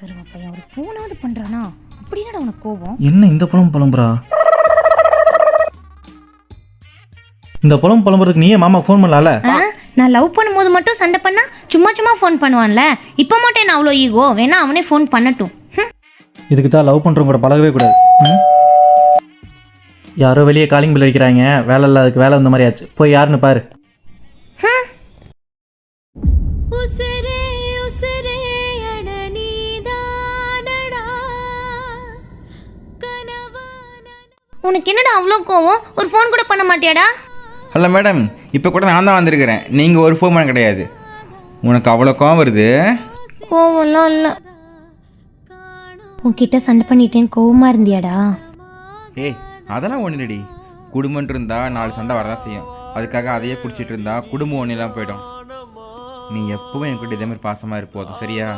கருவா பையன் ஒரு ஃபோனாவது பண்றானா? அப்படின்னா உனக்கு கோவம் என்ன இந்த புலம் புலம்புறா? இந்த புலம் புலம்புறதுக்கு நீயே மாமா ஃபோன் பண்ணலாம்ல? ஆ? நான் லவ் பண்ணும்போது மட்டும் சண்டை பண்ணா சும்மா சும்மா ஃபோன் பண்ணுவான்ல. இப்போ மட்டும் என்ன அவ்வளோ ஈகோ வேணா அவனே ஃபோன் பண்ணட்டும். ஹம். இதுக்கு தான் லவ் பண்ணுறவங்க கூட பழகவே கூடாது. ம்? யாரோ வெளியே காலிங் பில் அடிக்கிறாங்க. வேலை இல்லாததுக்கு வேலை வந்த மாதிரி ஆச்சு. போய் யாருன்னு பாரு. உனக்கு என்னடா அவ்வளோ கோவம்? ஒரு ஃபோன் கூட பண்ண மாட்டியாடா? ஹலோ மேடம் இப்போ கூட நான் தான் வந்திருக்கிறேன். நீங்கள் ஒரு ஃபோன் பண்ண கிடையாது. உனக்கு அவ்வளோ கோவம் வருது? கோவம்லாம் இல்லை. உன்கிட்ட சண்டை பண்ணிட்டேன்னு கோவமா இருந்தியாடா? ஏய் அதெல்லாம் ஒன்று இல்லடி. குடும்பம் இருந்தால் நாலு சண்டை வரதான் செய்யும். அதுக்காக அதையே பிடிச்சிட்டு இருந்தா குடும்பம் ஒன்றுலாம் போயிடும். நீ எப்பவும் என்கிட்ட இதே மாதிரி பாசமாக இருப்போதும் சரியா?